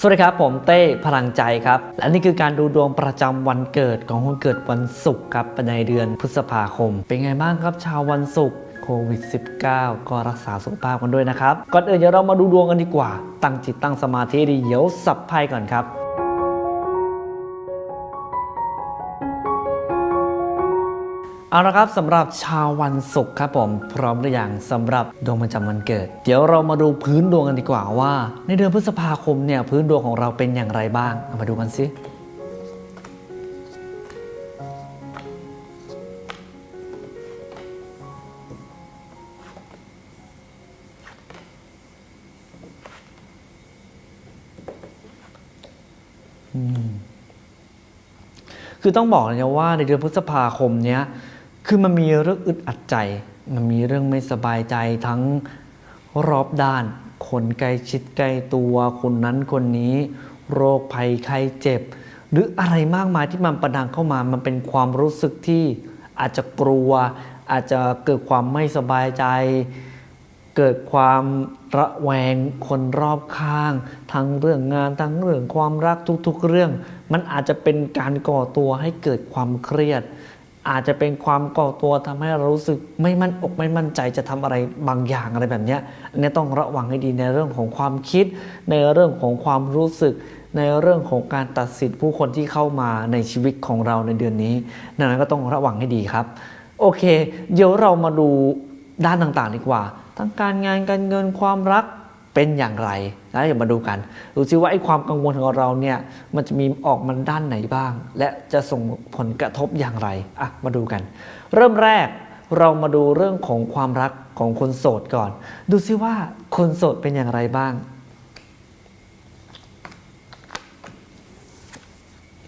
สวัสดีครับ ผมเต้พลังใจครับ และนี่คือการดูดวงประจำวันเกิดของคนเกิดวันศุกร์ครับในเดือนพฤษภาคม เป็นไงบ้างครับชาววันศุกร์โควิด -19 ก็รักษาสุขภาพกันด้วยนะครับ ก่อนอื่นเดี๋ยวเรามาดูดวงกันดีกว่า ตั้งจิตตั้งสมาธิดีเดี๋ยวสับไพ่ก่อนครับ เอาละครับสำหรับชาววันศุกร์ครับผมพร้อมหรือยังสำหรับดวงประจำวันเกิด เดี๋ยวเรามาดูพื้นดวงกันดีกว่าว่า ในเดือนพฤษภาคมเนี่ยพื้นดวงของเราเป็นอย่างไรบ้างเอามาดูกันสิคือต้องบอกเลยนะว่าในเดือนพฤษภาคมเนี้ย คือมันมีเรื่องอึดอัดใจ มันมีเรื่องไม่สบายใจทั้งรอบด้าน คนใกล้ชิดใกล้ตัวคนนั้นคนนี้ โรคภัยไข้เจ็บ หรืออะไรมากมายที่มันประดังเข้ามา มันเป็นความรู้สึกที่อาจจะกลัว อาจจะเกิดความไม่สบายใจ เกิดความระแวงคนรอบข้าง ทั้งเรื่องงานทั้งเรื่องความรักทุกๆ เรื่อง มันอาจจะเป็นการก่อตัวให้เกิดความเครียด อาจจะเป็นความก่อตัวทำให้เรารู้สึกไม่มั่นอกไม่มั่นใจจะทำอะไรบางอย่างอะไรแบบนี้อันนี้ต้องระวังให้ดีในเรื่องของความคิด ในเรื่องของความรู้สึก ในเรื่องของการตัดสินผู้คนที่เข้ามาในชีวิตของเราในเดือนนี้ดังนั้นก็ต้องระวังให้ดีครับ โอเค เดี๋ยวเรามาดูด้านต่างๆดีกว่า ทั้งการงานการเงินความรัก เป็นอย่างไรนะเดี๋ยวมาดูกัน ดูซิว่าไอ้ความกังวลของเราเนี่ยมันจะมีออกมันด้านไหนบ้าง และจะส่งผลกระทบอย่างไรอะมาดูกัน เริ่มแรกเรามาดูเรื่องของความรักของคนโสดก่อน ดูซิว่าคนโสดเป็นอย่างไรบ้าง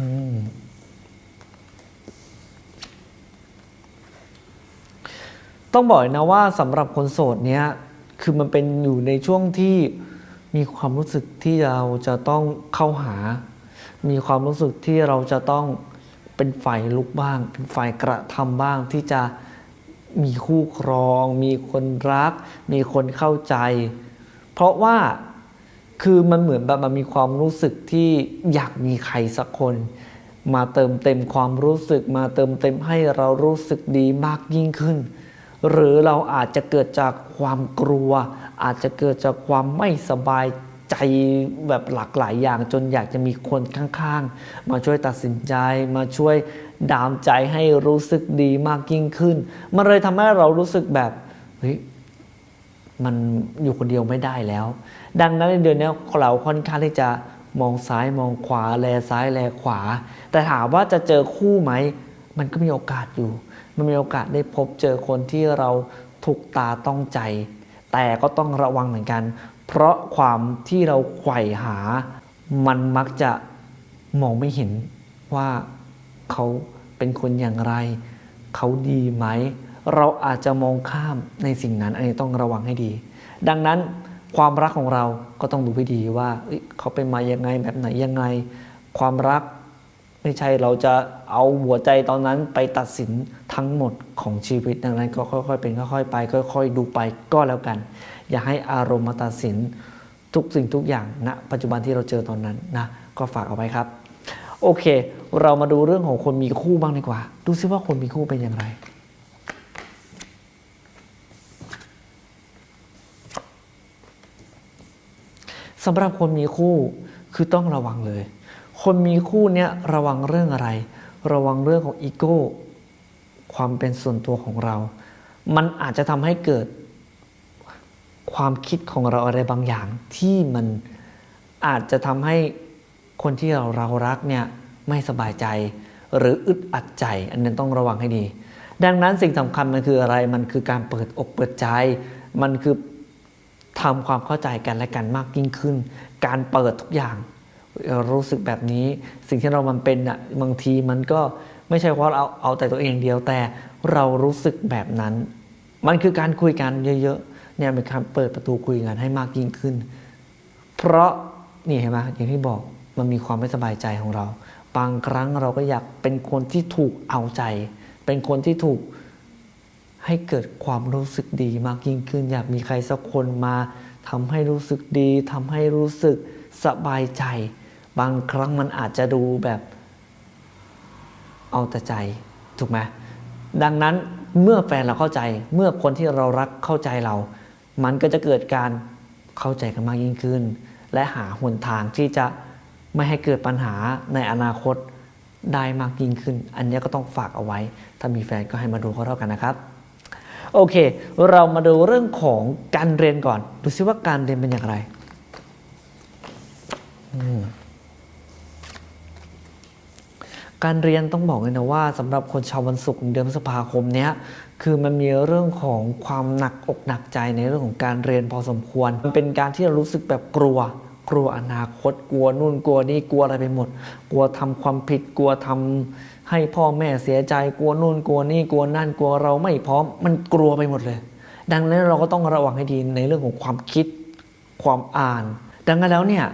อืมต้องบอกนะว่าสำหรับคนโสดเนี้ย คือมันเป็นอยู่ในช่วงที่มีความรู้สึกที่เราจะต้องเข้าหา มีความรู้สึกที่เราจะต้องเป็นฝ่ายลุกบ้าง เป็นฝ่ายกระทำบ้างที่จะมีคู่ครอง มีคนรัก มีคนเข้าใจ เพราะว่าคือมันเหมือนแบบมันมีความรู้สึกที่อยากมีใครสักคน มาเติมเต็มความรู้สึกมาเติมเต็มให้เรารู้สึกดีมากยิ่งขึ้น หรือเราอาจจะเกิดจากความกลัว อาจจะเกิดจากความไม่สบายใจแบบหลากหลายอย่างจนอยากจะมีคนข้างๆ มาช่วยตัดสินใจมาช่วยดามใจให้รู้สึกดีมากยิ่งขึ้น มันเลยทำให้เรารู้สึกแบบเฮ้ยมันอยู่คนเดียวไม่ได้แล้ว ดังนั้นในเดือนนี้เราค่อนข้างที่จะมองซ้ายมองขวาแลซ้ายแลขวา แต่ถามว่าจะเจอคู่ไหม มันก็มีโอกาสอยู่ มันมีโอกาสได้พบเจอคนที่เราถูกตาต้องใจ แต่ก็ต้องระวังเหมือนกัน เพราะความที่เราไขว่หา มันมักจะมองไม่เห็นว่าเขาเป็นคนอย่างไร เขาดีไหม เราอาจจะมองข้ามในสิ่งนั้น อันนี้ต้องระวังให้ดี ดังนั้นความรักของเราก็ต้องดูให้ดีว่าเขาเป็นมายังไงแบบไหนยังไง ความรัก ไม่ใช่เราจะเอาหัวใจตอนนั้นไปตัดสินทั้งหมดของชีวิตดังนั้นก็ค่อยๆ เป็นค่อยๆไป ค่อยๆ ดูไปก็แล้วกัน อย่าให้อารมณ์มาตัดสินทุกสิ่งทุกอย่างณปัจจุบันที่เราเจอตอนนั้นนะก็ฝากเอาไว้ครับ โอเค เรามาดูเรื่องของคนมีคู่บ้างดีกว่า ดูซิว่าคนมีคู่เป็นอย่างไรสำหรับคนมีคู่คือต้องระวังเลย คนมีคู่เนี่ยระวังเรื่องอะไร ระวังเรื่องของอีโก้ ความเป็นส่วนตัวของเรา มันอาจจะทำให้เกิดความคิดของเราอะไรบางอย่างที่มันอาจจะทำให้คนที่เราเรารักเนี่ยไม่สบายใจ หรืออึดอัดใจ อันนั้นต้องระวังให้ดี ดังนั้นสิ่งสำคัญมันคืออะไร มันคือการเปิดอกเปิดใจ มันคือทำความเข้าใจกันและกันมากยิ่งขึ้น การเปิดทุกอย่าง รารู้สึกแบบนี้ สิ่งที่เรามันเป็นอะบางทีมันก็ไม่ใช่ว่าเราเอาแต่ตัวเองเดียวแต่เรารู้สึกแบบนั้น มันคือการคุยกันเยอะๆเนี่ยเป็นการเปิดประตูคุยกันให้มากยิ่งขึ้น เพราะนี่เห็นไหมอย่างที่บอกมันมีความไม่สบายใจของเรา บางครั้งเราก็อยากเป็นคนที่ถูกเอาใจ เป็นคนที่ถูกให้เกิดความรู้สึกดีมากยิ่งขึ้น อยากมีใครสักคนมาทำให้รู้สึกดีทำให้รู้สึกสบายใจ บางครั้งมันอาจจะดูแบบเอาแต่ใจถูกไหมดังนั้นเมื่อแฟนเราเข้าใจ เมื่อคนที่เรารักเข้าใจเรา มันก็จะเกิดการเข้าใจกันมากยิ่งขึ้น และหาหนทางที่จะไม่ให้เกิดปัญหาในอนาคตได้มากยิ่งขึ้น อันนี้ก็ต้องฝากเอาไว้ ถ้ามีแฟนก็ให้มาดูเขาเท่ากันนะครับ โอเค เรามาดูเรื่องของการเรียนก่อน ดูซิว่าการเรียนเป็นอย่างไร อืม การเรียนต้องบอกเลยนะว่าสำหรับคนชาววันศุกร์เดือนพฤษภาคมเนี้ยคือมันมีเรื่องของความหนักอกหนักใจในเรื่องของการเรียนพอสมควร มันเป็นการที่เรารู้สึกแบบกลัวกลัวอนาคตกลัวนู่นกลัวนี่กลัวอะไรไปหมด กลัวทำความผิดกลัวทำให้พ่อแม่เสียใจกลัวนู่นกลัวนี่กลัวนั่นกลัวเราไม่พร้อม มันกลัวไปหมดเลย ดังนั้นเราก็ต้องระวังให้ดีในเรื่องของความคิดความอ่าน ดังนั้นแล้วเนี่ย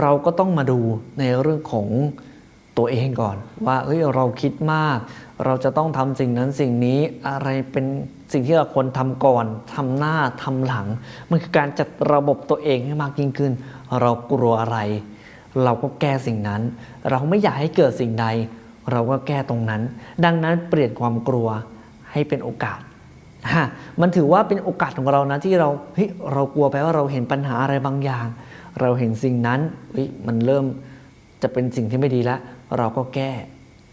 เราก็ต้องมาดูในเรื่องของ ตัวเองก่อน ว่าเฮ้ยเราคิดมาก เราจะต้องทำสิ่งนั้นสิ่งนี้อะไรเป็นสิ่งที่เราควรทำก่อนทำหน้าทำหลัง มันคือการจัดระบบตัวเองให้มากยิ่งขึ้น เรากลัวอะไร เราก็แก้สิ่งนั้น เราไม่อยากให้เกิดสิ่งใด เราก็แก้ตรงนั้น ดังนั้นเปลี่ยนความกลัวให้เป็นโอกาสฮะมันถือว่าเป็นโอกาสของเรานะที่เราเฮ้ยเรากลัวไปว่าเราเห็นปัญหาอะไรบางอย่าง เราเห็นสิ่งนั้นเฮ้ยมันเริ่มจะเป็นสิ่งที่ไม่ดีแล้ว เราก็แก้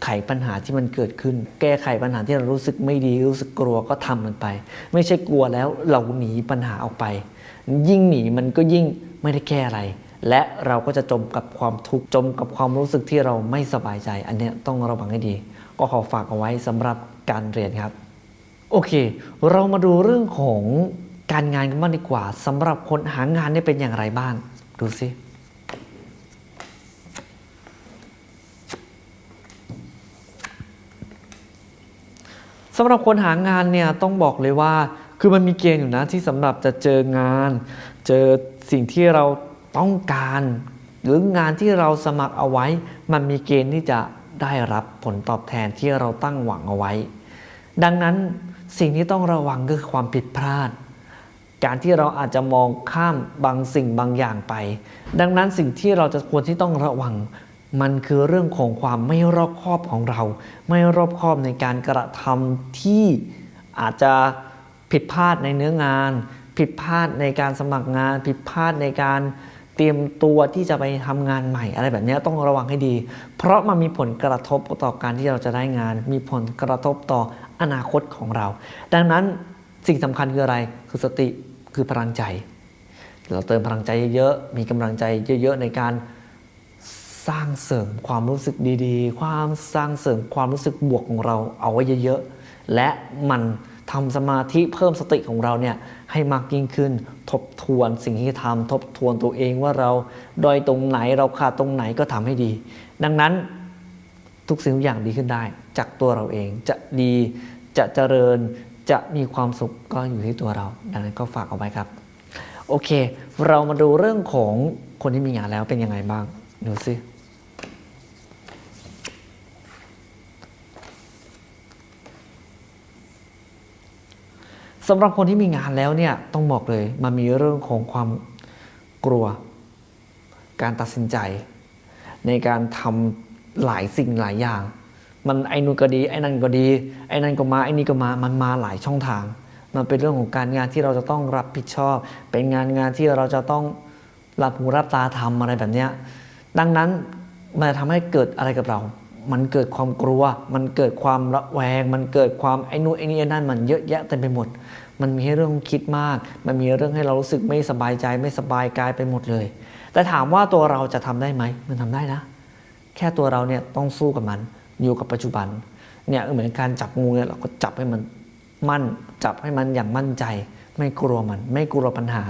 ไขปัญหาที่มันเกิดขึ้น แก้ไขปัญหาที่เรารู้สึกไม่ดีรู้สึกกลัวก็ทำมันไป ไม่ใช่กลัวแล้วเราหนีปัญหาออกไป ยิ่งหนีมันก็ยิ่งไม่ได้แก้อะไร และเราก็จะจมกับความทุกข์จมกับความรู้สึกที่เราไม่สบายใจ อันเนี้ยต้องระวังให้ดี ก็ขอฝากเอาไว้สำหรับการเรียนครับ โอเค เรามาดูเรื่องของการงานกันบ้างดีกว่าสำหรับคนหางานเนี่ยเป็นอย่างไรบ้าง ดูสิ สำหรับคนหางานเนี่ยต้องบอกเลยว่า คือมันมีเกณฑ์อยู่นะที่สำหรับจะเจองาน เจอสิ่งที่เราต้องการ หรืองานที่เราสมัครเอาไว้ มันมีเกณฑ์ที่จะได้รับผลตอบแทนที่เราตั้งหวังเอาไว้ ดังนั้นสิ่งที่ต้องระวังก็คือความผิดพลาด การที่เราอาจจะมองข้ามบางสิ่งบางอย่างไป ดังนั้นสิ่งที่เราจะควรที่ต้องระวัง มันคือเรื่องของความไม่รอบคอบของเรา ไม่รอบคอบในการกระทำที่อาจจะผิดพลาดในเนื้องาน ผิดพลาดในการสมัครงาน ผิดพลาดในการเตรียมตัวที่จะไปทำงานใหม่ อะไรแบบนี้ต้องระวังให้ดี เพราะมันมีผลกระทบต่อการที่เราจะได้งาน มีผลกระทบต่ออนาคตของเรา ดังนั้นสิ่งสำคัญคืออะไรคือสติคือพลังใจ เราเติมพลังใจเยอะๆมีกำลังใจเยอะ ๆ ในการ สร้างเสริมความรู้สึกดีๆ ความสร้างเสริมความรู้สึกบวกของเราเอาไว้เยอะๆ และมันทำสมาธิเพิ่มสติของเราเนี่ยให้มากยิ่งขึ้น ทบทวนสิ่งที่ทำทบทวนตัวเองว่าเราด้อยตรงไหนเราขาดตรงไหนก็ทำให้ดี ดังนั้นทุกสิ่งทุกอย่างดีขึ้นได้ จากตัวเราเองจะดีจะเจริญจะมีความสุขก็อยู่ที่ตัวเรา ดังนั้นก็ฝากเอาไว้ครับ โอเค เรามาดูเรื่องของคนที่มีงานแล้วเป็นยังไงบ้างดูสิ สำหรับคนที่มีงานแล้วเนี่ยต้องบอกเลยมันมีเรื่องของความกลัว การตัดสินใจ ในการทำหลายสิ่งหลายอย่าง มันไอ้นู่นก็ดีไอ้นั่นก็ดีไอ้นั่นก็มาไอ้นี่ก็มามันมาหลายช่องทาง มันเป็นเรื่องของการงานที่เราจะต้องรับผิดชอบ เป็นงานงานที่เราจะต้องรับหูรับตาทำอะไรแบบเนี้ยดังนั้นมันจะทำให้เกิดอะไรกับเรา มันเกิดความกลัว มันเกิดความระแวง มันเกิดความไอ้นู่นไอ้นี่ไอ้นั่นมันเยอะแยะเต็มไปหมด มันมีให้เรื่องคิดมาก มันมีเรื่องให้เรารู้สึกไม่สบายใจไม่สบายกายไปหมดเลย แต่ถามว่าตัวเราจะทำได้ไหม มันทำได้นะ แค่ตัวเราเนี่ยต้องสู้กับมัน อยู่กับปัจจุบัน เนี่ยเหมือนการจับงูเนี่ยเราก็จับให้มันมั่น จับให้มันอย่างมั่นใจ ไม่กลัวมัน ไม่กลัวปัญหา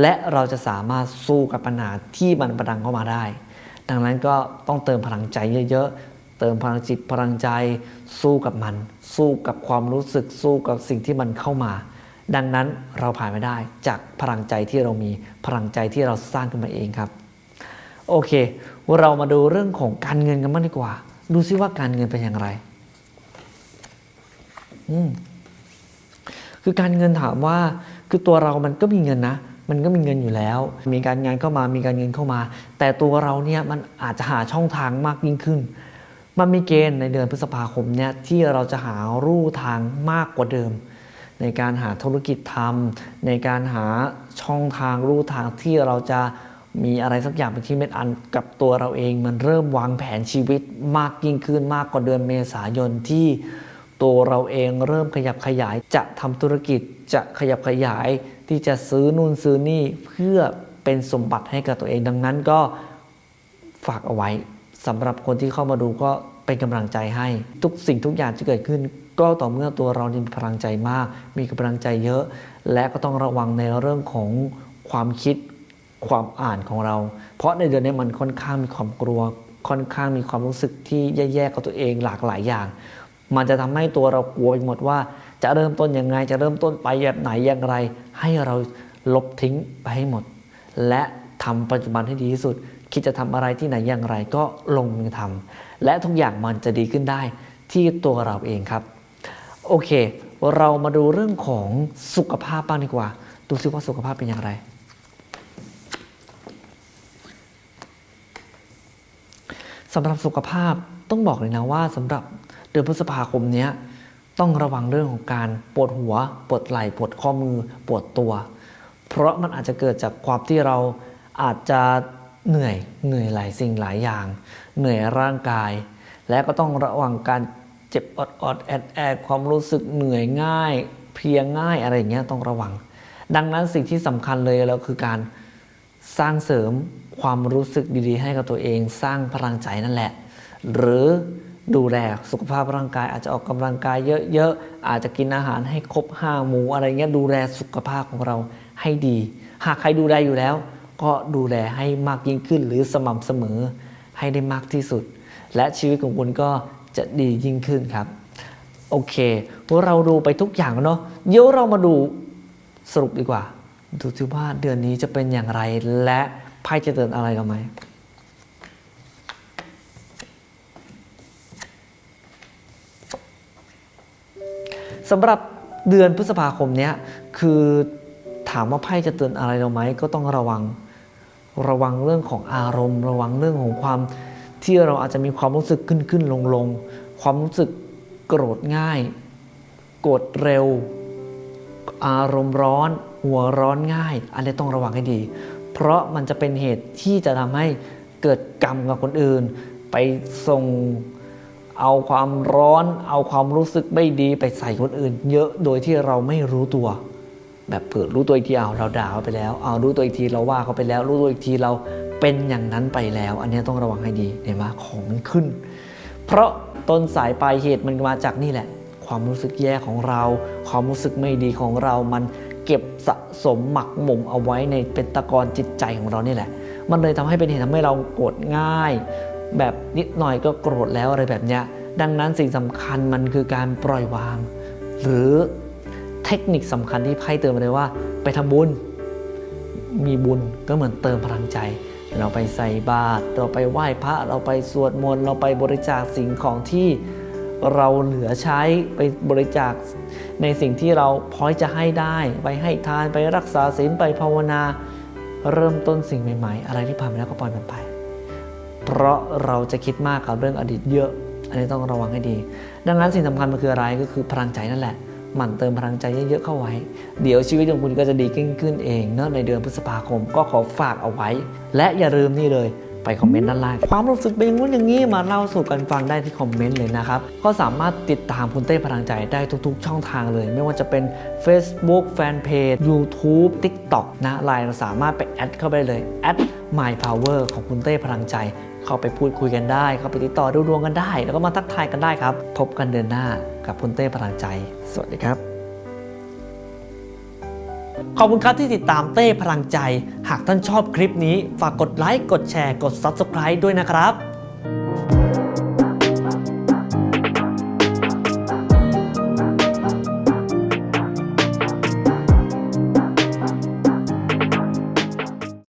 และเราจะสามารถสู้กับปัญหาที่มันประดังเข้ามาได้ ดังนั้นก็ต้องเติมพลังใจเยอะๆ เติมพลังจิตพลังใจ สู้กับมัน สู้กับความรู้สึกสู้กับสิ่งที่มันเข้ามา ดังนั้นเราผ่านไม่ได้จากพลังใจที่เรามีพลังใจที่เราสร้างขึ้นมาเองครับ โอเค เรามาดูเรื่องของการเงินกันบ้างดีกว่า ดูซิว่าการเงินเป็นอย่างไรอืมคือการเงินถามว่าคือตัวเรามันก็มีเงินนะ มันก็มีเงินอยู่แล้ว มีการงานเข้ามามีการเงินเข้ามา แต่ตัวเราเนี่ยมันอาจจะหาช่องทางมากยิ่งขึ้น มันมีเกณฑ์ในเดือนพฤษภาคมเนี่ยที่เราจะหารูทางมากกว่าเดิม ในการหาธุรกิจทำในการหาช่องทางรูทางที่เราจะมีอะไรสักอย่างเป็นที่เม็ดอันกับตัวเราเอง มันเริ่มวางแผนชีวิตมากยิ่งขึ้นมากกว่าเดือนเมษายนที่ตัวเราเองเริ่มขยับขยายจะทำธุรกิจจะขยับขยายที่จะซื้อนู่นซื้อนี่เพื่อเป็นสมบัติให้กับตัวเองดังนั้นก็ฝากเอาไว้ สำหรับคนที่เข้ามาดูก็เป็นกำลังใจให้ ทุกสิ่งทุกอย่างที่เกิดขึ้น ก็ต่อเมื่อตัวเรามีพลังใจมาก มีกำลังใจเยอะ และก็ต้องระวังในเรื่องของความคิดความอ่านของเรา เพราะในเดือนนี้มันค่อนข้างมีความกลัว ค่อนข้างมีความรู้สึกที่แย่ๆกับตัวเองหลากหลายอย่าง มันจะทำให้ตัวเรากลัวไปหมดว่า จะเริ่มต้นยังไง จะเริ่มต้นไปแบบไหนอย่างไร ให้เราลบทิ้งไปให้หมด และทำปัจจุบันให้ดีที่สุด คิดจะทำอะไรที่ไหนอย่างไรก็ลงมือทำและทุกอย่างมันจะดีขึ้นได้ที่ตัวเราเองครับ โอเค เรามาดูเรื่องของสุขภาพบ้างดีกว่า ดูซิว่าสุขภาพเป็นอย่างไร สำหรับสุขภาพต้องบอกเลยนะว่าสำหรับเดือนพฤษภาคมนี้ต้องระวังเรื่องของการปวดหัว ปวดไหล่ปวดข้อมือปวดตัว เพราะมันอาจจะเกิดจากความที่เราอาจจะ เหนื่อยเหนื่อยหลายสิ่งหลายอย่าง เหนื่อยร่างกาย และก็ต้องระวังการเจ็บอดอดแอดแอดความรู้สึกเหนื่อยง่าย เพลียง่ายอะไรอย่างเงี้ยต้องระวัง ดังนั้นสิ่งที่สำคัญเลยแล้วคือการสร้างเสริมความรู้สึกดีๆ ให้กับตัวเอง สร้างพลังใจนั่นแหละ หรือดูแลสุขภาพร่างกายอาจจะออกกำลังกายเยอะๆ อาจจะกินอาหารให้ครบห้าหมูอะไรเงี้ยดูแลสุขภาพของเราให้ดี หากใครดูแลอยู่แล้ว ก็ดูแลให้มากยิ่งขึ้น หรือสม่ำเสมอให้ได้มากที่สุด และชีวิตของคุณก็จะดียิ่งขึ้นครับ โอเคเราดูไปทุกอย่างเนาะเดี๋ยวเรามาดูสรุปดีกว่า ดูซิว่าเดือนนี้จะเป็นอย่างไรและไพ่จะเตือนอะไรเราไหมสำหรับเดือนพฤษภาคมเนี้ยคือถามว่าไพ่จะเตือนอะไรเราไหมก็ต้องระวัง ระวังเรื่องของอารมณ์ ระวังเรื่องของความที่เราอาจจะมีความรู้สึกขึ้นขึ้นลงลงความรู้สึกโกรธง่าย โกรธเร็ว อารมณ์ร้อน หัวร้อนง่าย อันนี้ต้องระวังให้ดี เพราะมันจะเป็นเหตุที่จะทำให้เกิดกรรมกับคนอื่น ไปส่งเอาความร้อน เอาความรู้สึกไม่ดีไปใส่คนอื่น เยอะโดยที่เราไม่รู้ตัว แบบเกิดรู้ตัวอีกทีเอาเราด่าเขาไปแล้วเอารู้ตัวอีกทีเราว่าเขาไปแล้ว รู้ตัวอีกทีเราเป็นอย่างนั้นไปแล้ว อันนี้ต้องระวังให้ดีเห็นไหมของมันขึ้น เพราะต้นสายปลายเหตุมันมาจากนี่แหละ ความรู้สึกแย่ของเรา ความรู้สึกไม่ดีของเรามันเก็บสะสมหมักหมมเอาไว้ในเป็นตะกอนจิตใจของเรานี่แหละ มันเลยทำให้เป็นเหตุทำให้เราโกรธง่าย แบบนิดหน่อยก็โกรธแล้วอะไรแบบเนี้ยดังนั้นสิ่งสำคัญมันคือการปล่อยวาง หรือ เทคนิคสำคัญที่ไพ่เตือนมาเลยว่า ไปทำบุญ มีบุญก็เหมือนเติมพลังใจ เราไปใส่บาตรเราไปไหว้พระเราไปสวดมนต์เราไปบริจาคสิ่งของที่เราเหลือใช้ไปบริจาคในสิ่งที่เราพอจะให้ได้ ไปให้ทานไปรักษาศีลไปภาวนา เริ่มต้นสิ่งใหม่ ๆ อะไรที่ผ่านไปแล้วก็ปล่อยมันไป เพราะเราจะคิดมากกับเรื่องอดีตเยอะ อันนี้ต้องระวังให้ดี ดังนั้นสิ่งสำคัญมันคืออะไรก็คือพลังใจนั่นแหละ หมั่นเติมพลังใจเยอะๆเข้าไว้ เดี๋ยวชีวิตของคุณก็จะดีขึ้นเองเนอะในเดือนพฤษภาคมก็ขอฝากเอาไว้ และอย่าลืมนี่เลยไปคอมเมนต์ด้านล่างความรู้สึกเป็นอย่างนู้นอย่างนี้มาเล่าสู่กันฟังได้ที่คอมเมนต์เลยนะครับ ก็สามารถติดตามคุณเต้พลังใจได้ทุกๆ ช่องทางเลย ไม่ว่าจะเป็น Facebook Fanpage YouTube TikTok นะไลน์เราสามารถไปแอดเข้าไปเลยแอด My Power ของคุณเต้พลังใจ เข้าไปพูดคุยกันได้ เข้าไปติดต่อดูดวงกันได้ แล้วก็มาทักทายกันได้ครับ พบกันเดือนหน้า กับคุณเต้พลังใจ สวัสดีครับ ขอบคุณครับที่ติดตามเต้พลังใจ หากท่านชอบคลิปนี้ ฝากกดไลค์ กดแชร์ กด Subscribe ด้วยนะครับ